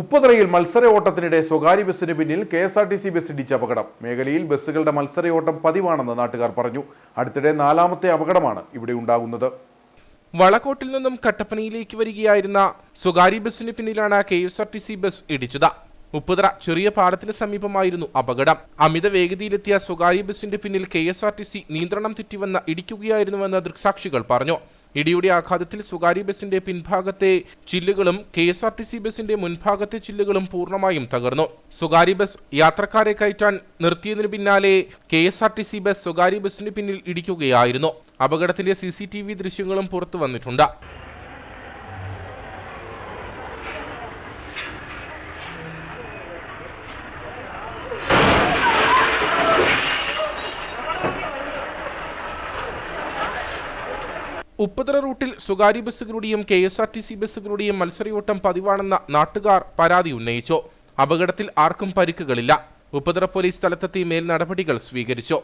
ഉപ്പുതറയിൽ മത്സര ഓട്ടത്തിനിടെ സ്വകാര്യ ബസ്സിന് പിന്നിൽ K S R T C bus ഇടിച്ച അപകടം. മേഖലയിൽ ബസ്സുകളുടെ മത്സരയോട്ടം പതിവാണെന്ന് നാട്ടുകാർ പറഞ്ഞു. അടുത്തിടെ നാലാമത്തെ അപകടമാണ് ഇവിടെ ഉണ്ടാകുന്നത്. വളക്കോട്ടിൽ നിന്നും കട്ടപ്പനയിലേക്ക് വരികയായിരുന്ന സ്വകാര്യ ബസ്സിന് പിന്നിലാണ് K S R T C bus ഇടിച്ചത്. ഉപ്പുതറ ചെറിയ പാലത്തിന് സമീപമായിരുന്നു അപകടം. അമിത വേഗതയിലെത്തിയ സ്വകാര്യ ബസിന്റെ പിന്നിൽ K S R T C നിയന്ത്രണം തെറ്റിവന്ന് ഇടിക്കുകയായിരുന്നുവെന്ന് ദൃക്സാക്ഷികൾ പറഞ്ഞു. ഇടിയുടെ ആഘാതത്തിൽ സ്വകാര്യ ബസിന്റെ പിൻഭാഗത്തെ ചില്ലുകളും K S R T C ബസിന്റെ മുൻഭാഗത്തെ ചില്ലുകളും പൂർണമായും തകർന്നു. സ്വകാര്യ ബസ് യാത്രക്കാരെ കയറ്റാൻ നിർത്തിയതിനു പിന്നാലെ K S R T C bus സ്വകാര്യ ബസിന് പിന്നിൽ ഇടിക്കുകയായിരുന്നു. അപകടത്തിന്റെ സി സി ടി വി ദൃശ്യങ്ങളും പുറത്തു വന്നിട്ടുണ്ട്. ഉപ്പുതറ റൂട്ടിൽ സ്വകാര്യ ബസ്സുകളുടെയും K S R T C ബസ്സുകളുടെയും മത്സരയോട്ടം പതിവാണെന്ന നാട്ടുകാർ പരാതി ഉന്നയിച്ചു. അപകടത്തിൽ ആർക്കും പരിക്കുകളില്ല. ഉപ്പുതറ പോലീസ് സ്ഥലത്തെത്തി മേൽ നടപടികൾ സ്വീകരിച്ചു.